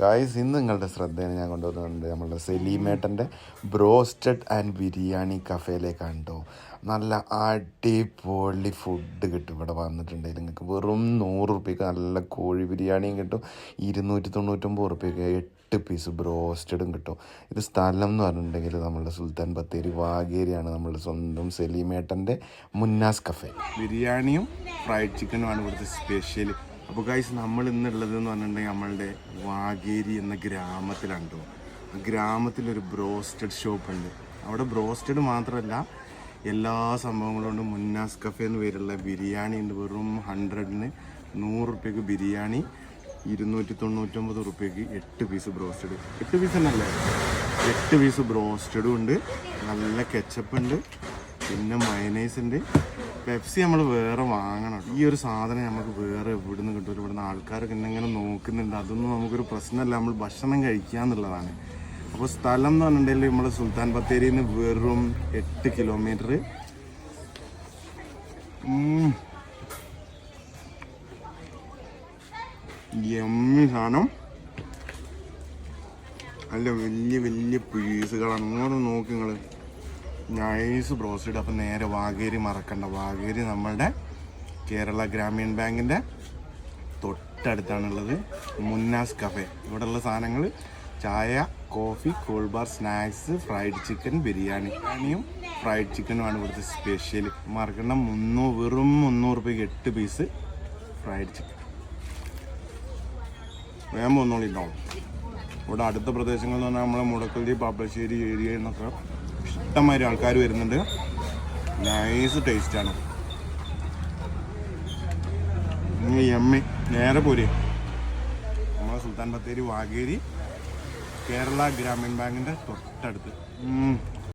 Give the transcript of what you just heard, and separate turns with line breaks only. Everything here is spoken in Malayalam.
ഗായ്സ് ഇന്ന് നിങ്ങളുടെ ശ്രദ്ധേനെ ഞാൻ കൊണ്ടുവന്നിട്ടുണ്ട്. നമ്മളുടെ സെലീമേട്ടന്റെ ബ്രോസ്റ്റഡ് ആൻഡ് ബിരിയാണി കഫേയിലേക്കാണ് കേട്ടോ. നല്ല അടിപൊളി ഫുഡ് കിട്ടും ഇവിടെ വന്നിട്ടുണ്ട്. നിങ്ങൾക്ക് വെറും നൂറ് റുപ്യക്ക് നല്ല കോഴി ബിരിയാണിയും കിട്ടും. ഇരുന്നൂറ്റി തൊണ്ണൂറ്റൊമ്പത് റുപ്യക്ക് എട്ട് പീസ് ബ്രോസ്റ്റഡും കിട്ടും. ഇത് സ്ഥലം എന്ന് പറഞ്ഞിട്ടുണ്ടെങ്കിൽ നമ്മളുടെ സുൽത്താൻ ബത്തേരി വാഗേരിയാണ് നമ്മളുടെ സ്വന്തം സെലീമേട്ടന്റെ മുന്നാസ് കഫേ. ബിരിയാണിയും ഫ്രൈഡ് ചിക്കനുമാണ് ഇവിടുത്തെ സ്പെഷ്യൽ അപ്പോൾ ഗൈസ് നമ്മൾ ഇന്നുള്ളത് എന്ന് പറഞ്ഞിട്ടുണ്ടെങ്കിൽ നമ്മളുടെ വാഗേരി എന്ന ഗ്രാമത്തിലാണ് ആ ഗ്രാമത്തിലൊരു ബ്രോസ്റ്റഡ് ഷോപ്പ് ഉണ്ട് അവിടെ ബ്രോസ്റ്റഡ് മാത്രമല്ല എല്ലാ സംഭവങ്ങളും ഉണ്ട്. മുന്നാസ് കഫേ എന്ന് പേരുള്ള ബിരിയാണി ഉണ്ട്. വെറും ഹൺഡ്രഡിന് നൂറ് റുപ്യക്ക് ബിരിയാണി ഇരുന്നൂറ്റി തൊണ്ണൂറ്റൊമ്പത് റുപ്യക്ക് എട്ട് പീസ് ബ്രോസ്റ്റഡ്. എട്ട് പീസ് തന്നെയല്ലേ എട്ട് പീസ് ബ്രോസ്റ്റഡും ഉണ്ട്. നല്ല കെച്ചപ്പ് ഉണ്ട്. പിന്നെ മയനൈസ് ഉണ്ട്. പെപ്സി നമ്മൾ വേറെ വാങ്ങണം ഈ ഒരു സാധനം നമുക്ക് വേറെ ഇവിടുന്ന് കിട്ടും? ഇവിടുന്ന് ആൾക്കാരൊക്കെ ഇന്നിങ്ങനെ നോക്കുന്നുണ്ട്. അതൊന്നും നമുക്കൊരു പ്രശ്നമല്ല. നമ്മൾ ഭക്ഷണം കഴിക്കുക എന്നുള്ളതാണ്. അപ്പോൾ സ്ഥലം എന്ന് പറഞ്ഞിട്ടുണ്ടെങ്കിൽ നമ്മൾ സുൽത്താൻ ബത്തേരിയിൽ നിന്ന് വെറും എട്ട് കിലോമീറ്റർ എമ്മി സാധനം. നല്ല വലിയ വലിയ പീസുകളാണ് അങ്ങോട്ട് നോക്കി നിങ്ങൾ നൈസ് ബ്രോസ്റ്റഡ് അപ്പം നേരെ വാഗേരി മറക്കണ്ട. വാഗേരി നമ്മളുടെ കേരള ഗ്രാമീൺ ബാങ്കിന്റെ തൊട്ടടുത്താണുള്ളത്. മുന്നാസ് കഫേ ഇവിടെയുള്ള സാധനങ്ങൾ ചായ coffee cool bar snacks fried chicken biryani. ബിരിയാണിയും ഫ്രൈഡ് ചിക്കനുമാണ് ഇവിടുത്തെ സ്പെഷ്യൽ മറക്കണ്ട. മുന്നൂറ് വെറും മുന്നൂറ് രൂപയ്ക്ക് എട്ട് പീസ് ഫ്രൈഡ് ചിക്കൻ വേഗം ഒന്നുകൂടി ഇവിടെ അടുത്ത പ്രദേശങ്ങൾ എന്ന് പറഞ്ഞാൽ നമ്മളെ മുടക്കൽതി പാപ്പശ്ശേരി ഏരിയ നിന്നൊക്കെ ഇഷ്ടംമാതിരി ആൾക്കാർ വരുന്നുണ്ട്. നൈസ് ടേസ്റ്റാണ് എമ്മി നേരെ പോരെ. നമ്മളെ സുൽത്താൻ ബത്തേരി വാഗേരി കേരള ഗ്രാമീൺ ബാങ്കിന്റെ തൊട്ടടുത്ത്.